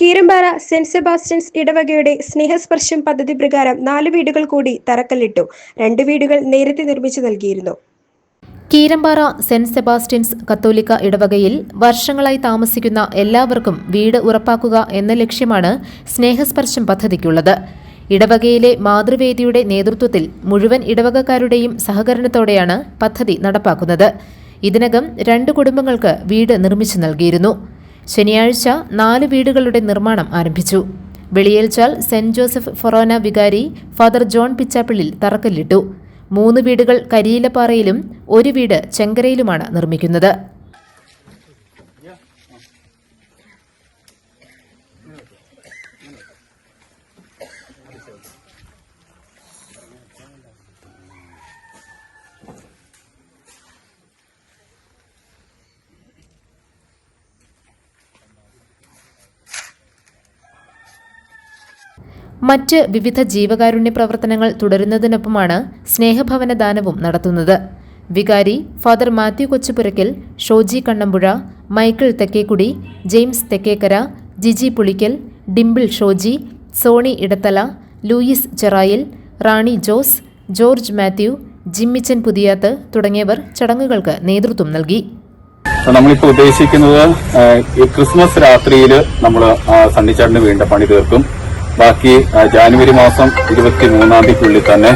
Keerampara saint Sebastian's ഇടവകയുടെ സ്നേഹസ്പർശം പദ്ധതി പ്രകാരം നാല് വീടുകൾ കൂടി തറക്കല്ലിട്ടു. രണ്ട് വീടുകൾ നേരത്തെ നിർമ്മിച്ചു നൽകിയിരുന്നു. കീരമ്പാറ സെന്റ് സെബാസ്റ്റ്യൻസ് കത്തോലിക്ക ഇടവകയിൽ വർഷങ്ങളായി താമസിക്കുന്ന എല്ലാവർക്കും വീട് ഉറപ്പാക്കുക എന്ന ലക്ഷ്യമാണ് സ്നേഹസ്പർശം പദ്ധതിക്കുള്ളത്. ഇടവകയിലെ മാതൃവേദിയുടെ നേതൃത്വത്തിൽ മുഴുവൻ ഇടവകക്കാരുടെയും സഹകരണത്തോടെയാണ് പദ്ധതി നടപ്പാക്കുന്നത്. ഇതിനകം രണ്ട് കുടുംബങ്ങൾക്ക് വീട് നിർമ്മിച്ചു നൽകിയിരുന്നു. ശനിയാഴ്ച നാല് വീടുകളുടെ നിർമ്മാണം ആരംഭിച്ചു. വെളിയേൽച്ചാൽ സെന്റ് ജോസഫ് ഫൊറോന വികാരി ഫാദർ ജോൺ പിച്ചാപ്പിള്ളിൽ തറക്കല്ലിട്ടു. മൂന്ന് വീടുകൾ കരിയിലപ്പാറയിലും ഒരു വീട് ചെങ്കരയിലുമാണ് നിർമ്മിക്കുന്നത്. മറ്റ് വിവിധ ജീവകാരുണ്യ പ്രവർത്തനങ്ങൾ തുടരുന്നതിനൊപ്പമാണ് സ്നേഹഭവന ദാനവും നടത്തുന്നത്. വികാരി father Mathew Kochupurackal Shoji Kannampuzha Michael Thekkekudi James Thekkekara Jiji Pulickal Dimple Shoji Sony Edathala Louis Cherayil Rani Jose George Mathew Jimmichan Puthiyath തുടങ്ങിയവർ ചടങ്ങുകൾക്ക് നേതൃത്വം നൽകി. നമ്മളിപ്പോൾ നമ്മളിപ്പോ ഉദ്ദേശിക്കുന്നത് ഈ ക്രിസ്മസ് രാത്രിയിൽ നമ്മൾ സണ്ണിച്ചാടിന് വേണ്ട പണി തീർക്കും. ബാക്കി ജാനുവരി മാസം ഇരുപത്തി മൂന്നാം തീയതിക്കുള്ളിൽ തന്നെ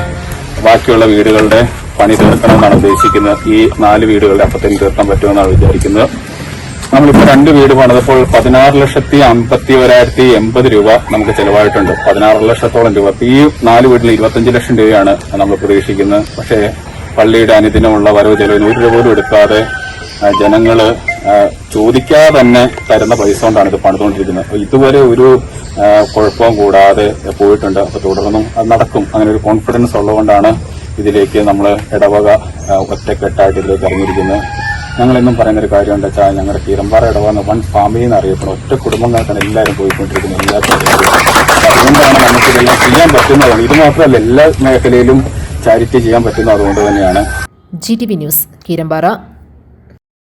ബാക്കിയുള്ള വീടുകളുടെ പണി തീർക്കണമെന്നാണ് ഉദ്ദേശിക്കുന്നത്. ഈ നാല് വീടുകളുടെ അപ്പത്തേക്ക് തീർക്കാൻ പറ്റുമെന്നാണ് വിചാരിക്കുന്നത്. നമ്മളിപ്പോൾ രണ്ട് വീട് പണിതപ്പോൾ പതിനാറ് ലക്ഷത്തി അമ്പത്തി ഒരായിരത്തി എൺപത് രൂപ നമുക്ക് ചെലവായിട്ടുണ്ട്. പതിനാറ് ലക്ഷത്തോളം രൂപ. ഈ നാല് വീട്ടിൽ ഇരുപത്തഞ്ച് ലക്ഷം രൂപയാണ് നമ്മൾ പ്രതീക്ഷിക്കുന്നത്. പക്ഷേ പള്ളിയുടെ അനുദിനമുള്ള വരവ് ചെലവിന് ഒരു രൂപ പോലും എടുക്കാതെ ജനങ്ങൾ ചോദിക്കാതെ തന്നെ തരുന്ന പൈസ കൊണ്ടാണ് ഇത് പണിതുകൊണ്ടിരിക്കുന്നത്. അപ്പോൾ ഇതുവരെ ഒരു കുഴപ്പവും കൂടാതെ പോയിട്ടുണ്ട്. അപ്പൊ തുടർന്നും അത് നടക്കും. അങ്ങനെ ഒരു കോൺഫിഡൻസ് ഉള്ളതുകൊണ്ടാണ് ഇതിലേക്ക് നമ്മൾ ഇടവക ഒറ്റക്കെട്ടായിട്ട് ഇതിലേക്ക് ഇറങ്ങിയിരിക്കുന്നത്. ഞങ്ങളെന്നും പറയുന്ന ഒരു കാര്യം എന്താ വെച്ചാൽ ഞങ്ങളുടെ കീരമ്പാറ ഇടവെന്ന് വൺ ഫാമിലി എന്ന് അറിയപ്പെടും. ഒറ്റ കുടുംബങ്ങൾക്കാണ് എല്ലാവരും പോയിക്കൊണ്ടിരിക്കുന്നത് എല്ലാ അതുകൊണ്ടാണ് നമുക്ക് ഇതെല്ലാം ചെയ്യാൻ പറ്റുന്നതാണ് ഇത് മാത്രമല്ല എല്ലാ മേഖലയിലും ചാരിറ്റി ചെയ്യാൻ പറ്റുന്നത് അതുകൊണ്ട് തന്നെയാണ്. G T V news Keerampara.